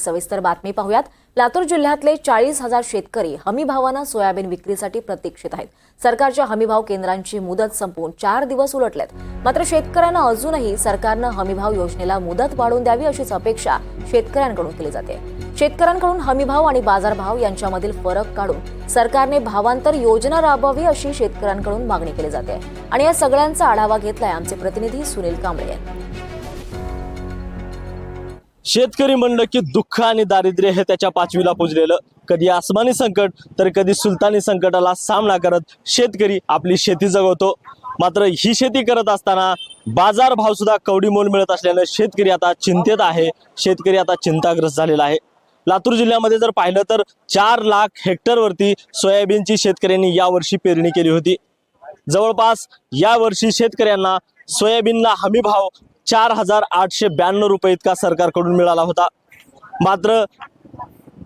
एक सविस्तर बातमी पाहूयात. लातूर जिल्ह्यातले चाळीस हजार शेतकरी हमीभावानं सोयाबीन विक्रीसाठी प्रतीक्षित आहेत. सरकारच्या हमीभाव केंद्रांची मुदत संपून चार दिवस उलटलेत. मात्र शेतकऱ्यांना अजूनही सरकारनं हमीभाव योजनेला मुदत वाढवून द्यावी अशीच अपेक्षा शेतकऱ्यांकडून केली जाते. शेतकऱ्यांकडून हमीभाव आणि बाजारभाव यांच्यामधील फरक काढून सरकारने भावांतर योजना राबवावी अशी शेतकऱ्यांकडून मागणी केली जाते. आणि या सगळ्यांचा आढावा घेतलाय आमचे प्रतिनिधी सुनील कांबळे यांनी. शेतकरी म्हणलं की दुःख आणि दारिद्र्य हे त्याच्या पाचवीला पुजलेलं. कधी आसमानी संकट तर कधी सुलतानी संकटाला सामना करत शेतकरी आपली शेती जगवतो. मात्र ही शेती करत असताना बाजार भाव सुद्धा कवडी मोल मिळत असल्यानं शेतकरी आता चिंतेत आहे. शेतकरी आता चिंताग्रस्त झालेला आहे. लातूर जिल्ह्यामध्ये जर पाहिलं तर चार लाख हेक्टरवरती सोयाबीनची शेतकऱ्यांनी यावर्षी पेरणी केली होती. जवळपास यावर्षी शेतकऱ्यांना सोयाबीनला हमी भाव चार हजार आठशे ब्याण्णव रुपये इतका सरकारकडून मिळाला होता. मात्र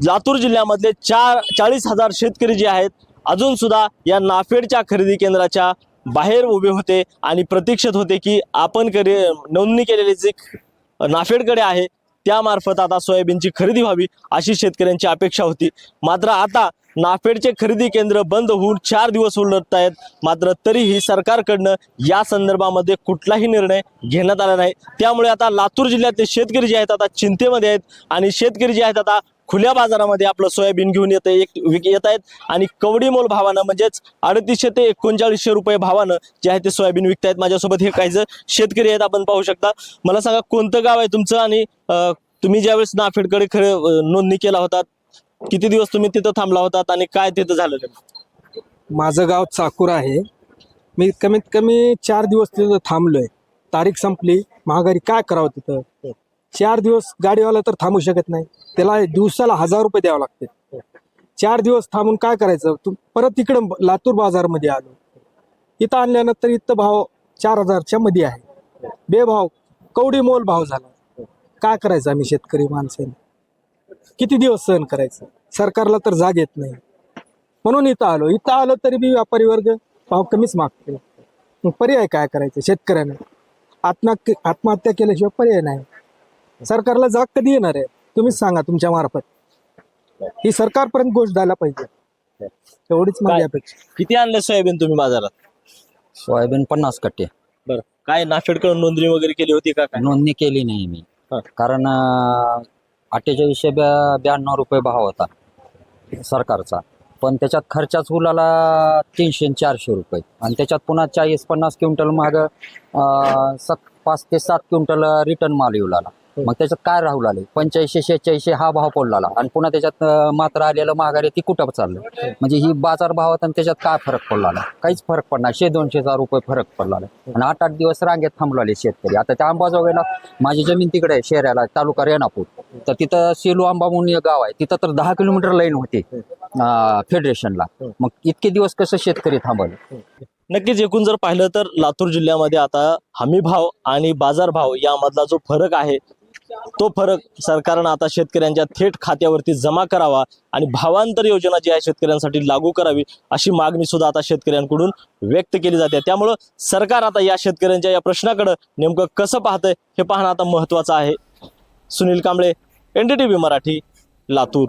लातूर जिल्ह्यामधले चार चाळीस हजार शेतकरी जे आहेत अजून सुद्धा या नाफेडच्या खरेदी केंद्राच्या बाहेर उभे होते आणि प्रतीक्षित होते की आपण करे नोंदणी केलेली जी नाफेडकडे आहे त्यामार्फत आता सोयाबीनची खरेदी व्हावी अशी शेतकऱ्यांची अपेक्षा होती. मात्र आता नाफेडचे खरेदी केंद्र बंद होऊन चार दिवस उलटत आहेत. मात्र तरीही सरकारकडनं या संदर्भामध्ये कुठलाही निर्णय घेण्यात आला नाही. त्यामुळे आता लातूर जिल्ह्यातले शेतकरी जे आहेत आता चिंतेमध्ये आहेत. आणि शेतकरी जे आहेत आता खुल्या बाजारामध्ये आपलं सोयाबीन घेऊन येत येत आहेत. आणि कवडी मोल भावानं म्हणजेच अडतीसशे ते एकोणचाळीसशे रुपये भावानं जे आहे ते सोयाबीन विकतायत माझ्यासोबत. हे काही शेतकरी आहेत आपण पाहू शकता. मला सांगा कोणतं गाव आहे तुमचं? आणि तुम्ही ज्यावेळेस नाफेडकडे खरे नोंदणी केला होता किती दिवस तुम्ही तिथं थांबला होतात आणि काय तिथं झालं माझं गाव चाकूर आहे. मी कमीत कमी चार दिवस तिथं थांबलोय. तारीख संपली महागारी काय करावं तिथं? चार दिवस गाडीवाला तर थांबू शकत नाही. त्याला दिवसाला हजार रुपये द्यावं लागते चार दिवस थांबून काय करायचं? तू परत इकडं लातूर बाजारमध्ये आलो. इथं आणल्यानंतर इथं भाव चार हजारच्या मध्ये आहे. बेभाव कवडी मोल भाव झाला. काय करायचं आम्ही शेतकरी माणसाने? किती दिवस सहन करायचं? सरकारला तर जाग येत नाही. म्हणून इथं आलो. इथं आलो तरी बी व्यापारी वर्ग भाव कमीच मागतो मग पर्याय काय करायचं शेतकऱ्याने? आत्महत्या आत्महत्या केल्याशिवाय पर्याय नाही. सरकारला जाग कधी येणार आहे? तुम्हीच सांगा तुमच्या मार्फत. ही सरकारपर्यंत गोष्ट झाला पाहिजे. एवढीच माझी? अपेक्षा. किती आणले सोयाबीन तुम्ही बाजारात? सोयाबीन पन्नास कट्टे. बरं. काय नाफेडकडून नोंदणी वगैरे केली होती का काय? नोंदणी केली नाही मी. हा. कारण अं, अठ्ठेचाळीसशे ब्या- ब्याण्णव रुपये भाव होता सरकारचा. पण त्याच्यात खर्चाच उलाला तीनशे चारशे रुपये. आणि त्याच्यात पुन्हा चाळीस पन्नास क्विंटल माग सत पाच ते सात क्विंटल रिटर्न माल येऊ लागला. मग त्याच्यात काय राहू लागले? पंच्याऐंशी शेहेचाळीसशे हा भाव पडला आणि पुन्हा त्याच्यात मात्र आलेलं महागारी ती कुठं चाललं? म्हणजे ही बाजार भावात आणि त्याच्यात काय फरक पडला काहीच फरक पडणार शे दोनशेचा रुपये फरक पडला आणि आठ आठ दिवस रांगेत थांबलेले शेतकरी. आता त्या अंबाजोगाईला माझी जमीन तिकडे आहे शहराला तालुका रेणापूर. तर तिथं सेलू आंबा म्हणून गाव आहे. तिथं तर दहा किलोमीटर लाईन होती फेडरेशनला. मग इतके दिवस कसं शेतकरी थांबवले? नक्कीच एकूण जर पाहिलं तर लातूर जिल्ह्यामध्ये आता हमी भाव आणि बाजार भाव यामधला जो फरक आहे तो फरक सरकारनं आता शेतकऱ्यांच्या थेट खात्यावरती जमा करावा आणि भावांतर योजना जी आहे शेतकऱ्यांसाठी लागू करावी अशी मागणी सुद्धा आता शेतकऱ्यांकडून व्यक्त केली जाते. त्यामुळं सरकार आता या शेतकऱ्यांच्या या प्रश्नाकडं नेमकं कसं पाहतंय हे पाहणं आता महत्वाचं आहे. सुनील कांबळे एनडीटीव्ही मराठी लातूर.